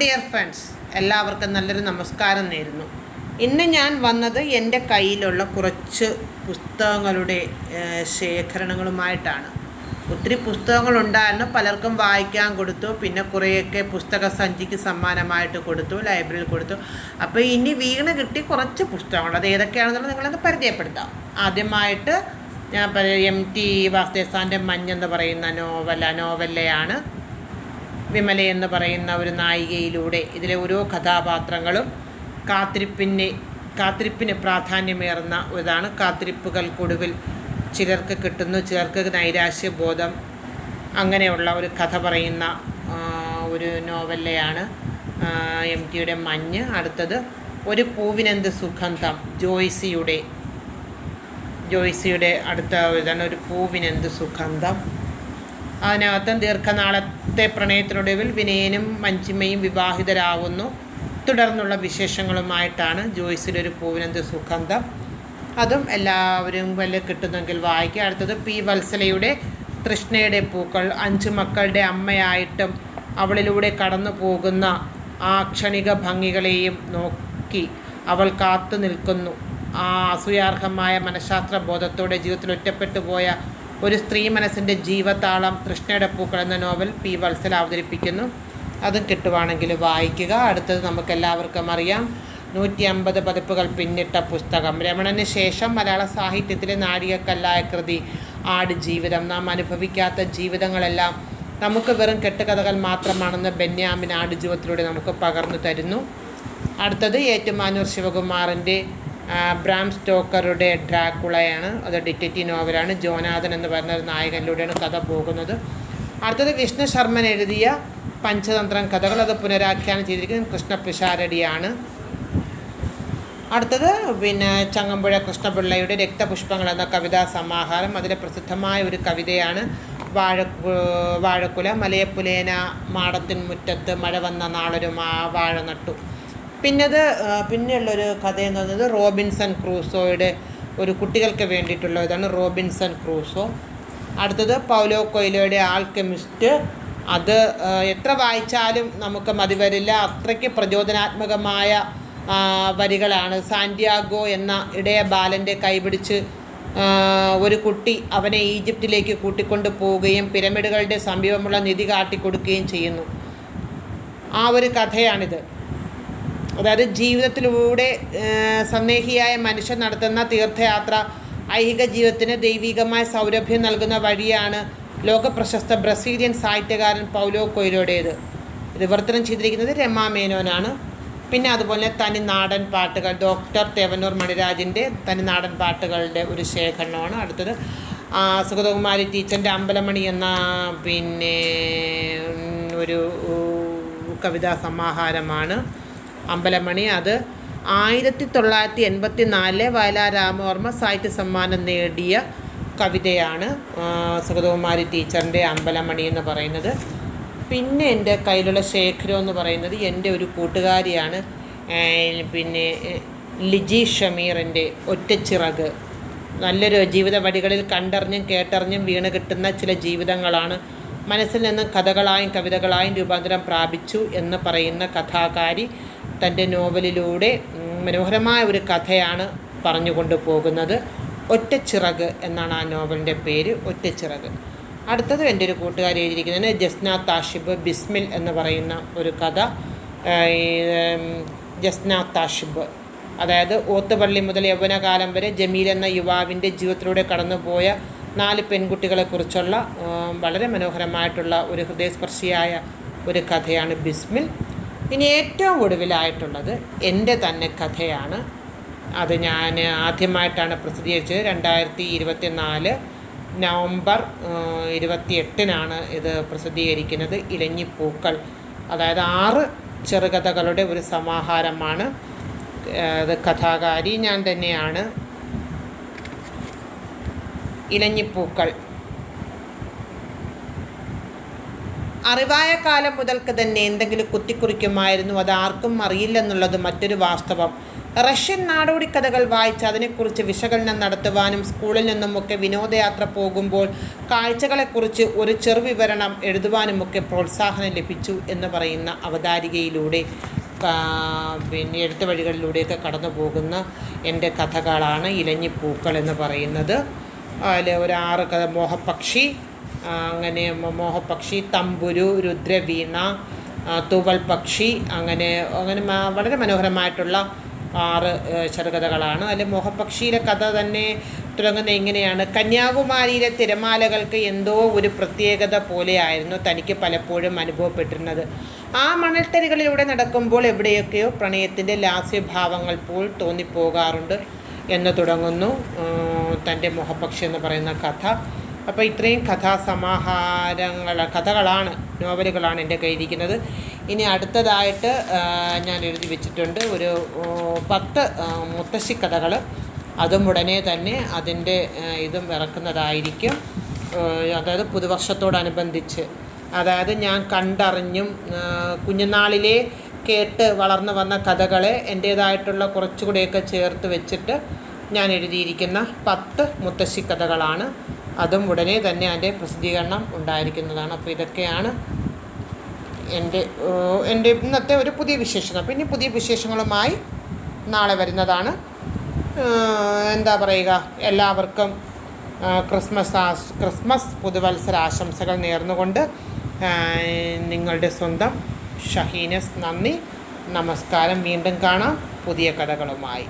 Dear friends എല്ലാവർക്കും നല്ലൊരു നമസ്കാരം നേരുന്നു. ഇന്ന് ഞാൻ വന്നത് എന്റെ കയ്യിലുള്ള കുറച്ച് പുസ്തകങ്ങളുടെ ശേഖരണങ്ങളുമായിട്ടാണ്. ഒത്തിരി പുസ്തകങ്ങളുണ്ടായിരുന്നു പലർക്കും വായിക്കാൻ കൊടുത്തു പിന്നെ കുറേയൊക്കെ പുസ്തക സഞ്ചിക്ക് സമ്മാനമായിട്ട് കൊടുത്തു ലൈബ്രറിയിൽ കൊടുത്തു. അപ്പോൾ ഇനി വീണ് കിട്ടി കുറച്ച് പുസ്തകങ്ങൾ അത് ഏതൊക്കെയാണെന്നുള്ളത് നിങ്ങളൊന്ന് പരിചയപ്പെടുത്താം. ആദ്യമായിട്ട് ഞാൻ എം ടി വാസുദേവസാന്റെ മഞ്ഞെന്ന് പറയുന്ന നോവല നോവലയാണ് വിമല എന്ന് പറയുന്ന ഒരു നായികയിലൂടെ ഇതിലെ ഓരോ കഥാപാത്രങ്ങളും കാത്തിരിപ്പിന് കാത്തിരിപ്പിന് പ്രാധാന്യമേറുന്ന ഇതാണ്. കാത്തിരിപ്പുകൾക്കൊടുവിൽ ചിലർക്ക് കിട്ടുന്നു ചിലർക്ക് നൈരാശ്യബോധം. അങ്ങനെയുള്ള ഒരു കഥ പറയുന്ന ഒരു നോവലയാണ് എം ടിയുടെ മഞ്ഞ്. അടുത്തത് ഒരു പൂവിനെന്ത് സുഗന്ധം ജോയ്സിയുടെ ജോയ്സിയുടെ അടുത്ത ഒരു പൂവിനെന്ത് സുഗന്ധം അതിനകത്ത് ദീർഘനാളത്തെ പ്രണയത്തിനൊടുവിൽ വിനയനും മഞ്ജിമയും വിവാഹിതരാകുന്നു തുടർന്നുള്ള വിശേഷങ്ങളുമായിട്ടാണ് ജോയ്സിലൊരു പൂവിനന്ത് സുഗന്ധം. അതും എല്ലാവരും വല്ല കിട്ടുന്നെങ്കിൽ വായിക്കുക. അടുത്തത് പി വത്സലയുടെ തൃഷ്ണയുടെ പൂക്കൾ. അഞ്ച് മക്കളുടെ അമ്മയായിട്ടും അവളിലൂടെ കടന്നു പോകുന്ന ആ ക്ഷണിക ഭംഗികളെയും നോക്കി അവൾ കാത്തു നിൽക്കുന്നു. ആ അസൂയാർഹമായ മനഃശാസ്ത്ര ബോധത്തോടെ ജീവിതത്തിൽ ഒറ്റപ്പെട്ടു പോയ ഒരു സ്ത്രീ മനസ്സിന്റെ ജീവതാളം കൃഷ്ണയുടെ പൂക്കൾ എന്ന നോവൽ പി വത്സൽ അവതരിപ്പിക്കുന്നു. അതും കിട്ടുവാണെങ്കിൽ വായിക്കുക. അടുത്തത് നമുക്ക് എല്ലാവർക്കും അറിയാം. നൂറ്റി അമ്പത് പതിപ്പുകൾ പിന്നിട്ട പുസ്തകം. രമണന് ശേഷം മലയാള സാഹിത്യത്തിലെ നാഴികക്കല്ലായ കൃതി ആട് ജീവിതം. നാം അനുഭവിക്കാത്ത ജീവിതങ്ങളെല്ലാം നമുക്ക് വെറും കെട്ടുകഥകൾ മാത്രമാണെന്ന് ബെന്യാമിൻ ആട് ജീവിതത്തിലൂടെ നമുക്ക് പകർന്നു തരുന്നു. അടുത്തത് ഏറ്റുമാനൂർ ശിവകുമാറിന്റെ ബ്രാം സ്റ്റോക്കറുടെ ഡ്രാക്കുളയാണ്. അത് ഡിറ്റക്റ്റീവ് നോവലാണ്. ജോനാഥൻ എന്ന് പറയുന്ന ഒരു നായകനിലൂടെയാണ് കഥ പോകുന്നത്. അടുത്തത് വിഷ്ണു ശർമ്മൻ എഴുതിയ പഞ്ചതന്ത്രം കഥകൾ. അത് പുനരാഖ്യാനം ചെയ്തിരിക്കുന്നത് കൃഷ്ണപിഷാരടിയാണ്. അടുത്തത് പിന്നെ ചങ്ങമ്പുഴ കൃഷ്ണപിള്ളയുടെ രക്തപുഷ്പങ്ങൾ എന്ന കവിതാ സമാഹാരം. അതിലെ പ്രസിദ്ധമായ ഒരു കവിതയാണ് വാഴ വാഴക്കുല. മലയപ്പുലേന മാടത്തിൻ മുറ്റത്ത് മഴ വന്ന നാളൊരു മാ വാഴ നട്ടു. പിന്നത് പിന്നെയുള്ളൊരു കഥ എന്ന് പറയുന്നത് റോബിൻസൺ ക്രൂസോയുടെ ഒരു കുട്ടികൾക്ക് വേണ്ടിയിട്ടുള്ള ഇതാണ് റോബിൻസൺ ക്രൂസോ. അടുത്തത് പൗലോ കൊയിലോയുടെ ആൾക്കെമിസ്റ്റ് അത് എത്ര വായിച്ചാലും നമുക്ക് മതി വരില്ല. അത്രയ്ക്ക് പ്രചോദനാത്മകമായ വരികളാണ്. സാന്റിയാഗോ എന്ന ഇടയ ബാലന്റെ കൈപിടിച്ച് ഒരു കുട്ടി അവനെ ഈജിപ്തിലേക്ക് കൂട്ടിക്കൊണ്ടു പോവുകയും പിരമിഡുകളുടെ സമീപമുള്ള നിധി കാട്ടിക്കൊടുക്കുകയും ചെയ്യുന്നു. ആ ഒരു കഥയാണിത്. അതായത് ജീവിതത്തിലൂടെ സന്ദേഹിയായ മനുഷ്യൻ നടത്തുന്ന തീർത്ഥയാത്ര ഐഹിക ജീവിതത്തിന് ദൈവികമായ സൗരഭ്യം നൽകുന്ന വഴിയാണ് ലോകപ്രശസ്ത ബ്രസീലിയൻ സാഹിത്യകാരൻ പൗലോ കൊയിലോടേത് ഇത് വിവർത്തനം ചെയ്തിരിക്കുന്നത് രമാ മേനോനാണ്. പിന്നെ അതുപോലെ തനി നാടൻ പാട്ടുകൾ ഡോക്ടർ തേവന്നൂർ മണിരാജിന്റെ തനി നാടൻ പാട്ടുകളുടെ ഒരു ശേഖരണമാണ് അടുത്തത്. സുഗതകുമാരി ടീച്ചറിന്റെ അമ്പലമണി എന്ന പിന്നെ ഒരു കവിതാ സമാഹാരമാണ്. അമ്പലമണി. അത് ആയിരത്തി തൊള്ളായിരത്തി എൺപത്തി നാലിലെ വയലാർ രാമവർമ്മ സാഹിത്യ സമ്മാനം നേടിയ കവിതയാണ് സുഗതകുമാരി ടീച്ചറിന്റെ അമ്പലമണി എന്ന് പറയുന്നത്. പിന്നെ എന്റെ കയ്യിലുള്ള ശേഖരം എന്ന് പറയുന്നത് എന്റെ ഒരു കൂട്ടുകാരിയാണ് പിന്നെ ലിജി ഷമീറിന്റെ ഒറ്റച്ചിറക്. നല്ലൊരു ജീവിത വഴികളിൽ കണ്ടറിഞ്ഞും കേട്ടറിഞ്ഞും വീണ് കിട്ടുന്ന ചില ജീവിതങ്ങളാണ് മനസ്സിൽ നിന്ന് കഥകളായും കവിതകളായും രൂപാന്തരം പ്രാപിച്ചു എന്ന് പറയുന്ന കഥാകാരി തന്റെ നോവലിലൂടെ മനോഹരമായ ഒരു കഥയാണ് പറഞ്ഞുകൊണ്ട് പോകുന്നത്. ഒറ്റച്ചിറക് എന്നാണ് ആ നോവലിന്റെ പേര് ഒറ്റച്ചിറക്. അടുത്തത് എന്റെ ഒരു കൂട്ടുകാരി എഴുതിയിരിക്കുന്നതിന് ജസ്ന താഷിബ് ബിസ്മിൽ എന്ന് പറയുന്ന ഒരു കഥ. ജസ്ന താഷിബ്. അതായത് ഓത്തുപള്ളി മുതൽ യൗവനകാലം വരെ ജമീൽ എന്ന യുവാവിന്റെ ജീവിതത്തിലൂടെ കടന്നുപോയ നാല് പെൺകുട്ടികളെക്കുറിച്ചുള്ള വളരെ മനോഹരമായിട്ടുള്ള ഒരു ഹൃദയസ്പർശിയായ ഒരു കഥയാണ് ബിസ്മിൽ. ഇനി ഏറ്റവും ഒടുവിലായിട്ടുള്ളത് എന്റെ തന്നെ കഥയാണ്. അത് ഞാൻ ആദ്യമായിട്ടാണ് പ്രസിദ്ധീകരിച്ചത്. രണ്ടായിരത്തി ഇരുപത്തി നാല് നവംബർ ഇരുപത്തി എട്ടിനാണ് ഇത് പ്രസിദ്ധീകരിക്കുന്നത്. ഇലഞ്ഞിപ്പൂക്കൾ അതായത് ആറ് ചെറുകഥകളുടെ ഒരു സമാഹാരമാണ് അത് കഥാകാരി ഞാൻ തന്നെയാണ്. ഇലഞ്ഞിപ്പൂക്കൾ. അറിവായ കാലം മുതൽക്ക് തന്നെ എന്തെങ്കിലും കുത്തിക്കുറിക്കുമായിരുന്നു അത് ആർക്കും അറിയില്ലെന്നുള്ളത് മറ്റൊരു വാസ്തവം. റഷ്യൻ നാടോടി കഥകൾ വായിച്ച് അതിനെക്കുറിച്ച് വിശകലനം നടത്തുവാനും സ്കൂളിൽ നിന്നുമൊക്കെ വിനോദയാത്ര പോകുമ്പോൾ കാഴ്ചകളെക്കുറിച്ച് ഒരു ചെറുവിവരണം എഴുതുവാനുമൊക്കെ പ്രോത്സാഹനം ലഭിച്ചു എന്ന് പറയുന്ന അവതാരികയിലൂടെ പിന്നെ എഴുത്തു വഴികളിലൂടെയൊക്കെ കടന്നു പോകുന്ന എന്റെ കഥകളാണ് ഇലഞ്ഞിപ്പൂക്കൾ എന്ന് പറയുന്നത്. അതിൽ ഒരാറ് കഥ മോഹപ്പക്ഷി അങ്ങനെ മോഹപക്ഷി തമ്പുരു രുദ്രവീണ തൂവൽ പക്ഷി അങ്ങനെ അങ്ങനെ വളരെ മനോഹരമായിട്ടുള്ള ആറ് ചെറുകഥകളാണ്. അതിൽ മോഹപ്പക്ഷിയിലെ കഥ തന്നെ തുടങ്ങുന്ന എങ്ങനെയാണ് കന്യാകുമാരിയിലെ തിരമാലകൾക്ക് എന്തോ ഒരു പ്രത്യേകത പോലെയായിരുന്നു തനിക്ക് പലപ്പോഴും അനുഭവപ്പെട്ടിരുന്നത്. ആ മണൽത്തരികളിലൂടെ നടക്കുമ്പോൾ എവിടെയൊക്കെയോ പ്രണയത്തിന്റെ ലാസ്യഭാവങ്ങൾ പോൽ തോന്നിപ്പോകാറുണ്ട്. എന്ന് തുടങ്ങുന്നു. തന്റെ മുഖപക്ഷി എന്ന് പറയുന്ന കഥ. അപ്പോൾ ഇത്രയും കഥാസമാഹാരങ്ങൾ കഥകളാണ് നോവലുകളാണ് എന്റെ കയ്യിരിക്കുന്നത് ഇനി അടുത്തതായിട്ട് ഞാൻ എഴുതി വെച്ചിട്ടുണ്ട് ഒരു പത്ത് മുത്തശ്ശി കഥകൾ. അതും ഉടനെ തന്നെ അതിന്റെ ഇതും ഇറക്കുന്നതായിരിക്കും. അതായത് പുതുവർഷത്തോടനുബന്ധിച്ച്. അതായത് ഞാൻ കണ്ടറിഞ്ഞും കുഞ്ഞുനാളിലെ കേട്ട് വളർന്നു വന്ന കഥകളെ എന്റേതായിട്ടുള്ള കുറച്ചുകൂടെയൊക്കെ ചേർത്ത് വെച്ചിട്ട് ഞാൻ എഴുതിയിരിക്കുന്ന പത്ത് മുത്തശ്ശി കഥകളാണ്. അതും ഉടനെ തന്നെ അതിന്റെ പ്രസിദ്ധീകരണം ഉണ്ടായിരിക്കുന്നതാണ്. അപ്പോൾ ഇതൊക്കെയാണ് എന്റെ എന്റെ ഇന്നത്തെ ഒരു പുതിയ വിശേഷണം. പിന്നെ പുതിയ വിശേഷങ്ങളുമായി നാളെ വരുന്നതാണ്. എന്താ പറയുക എല്ലാവർക്കും ക്രിസ്മസ് ക്രിസ്മസ് പുതുവത്സര ആശംസകൾ നേർന്നുകൊണ്ട് നിങ്ങളുടെ സ്വന്തം ഷഹീനസ് നന്ദി. നമസ്കാരം. വീണ്ടും കാണാം. പുതിയ കഥകളുമായി.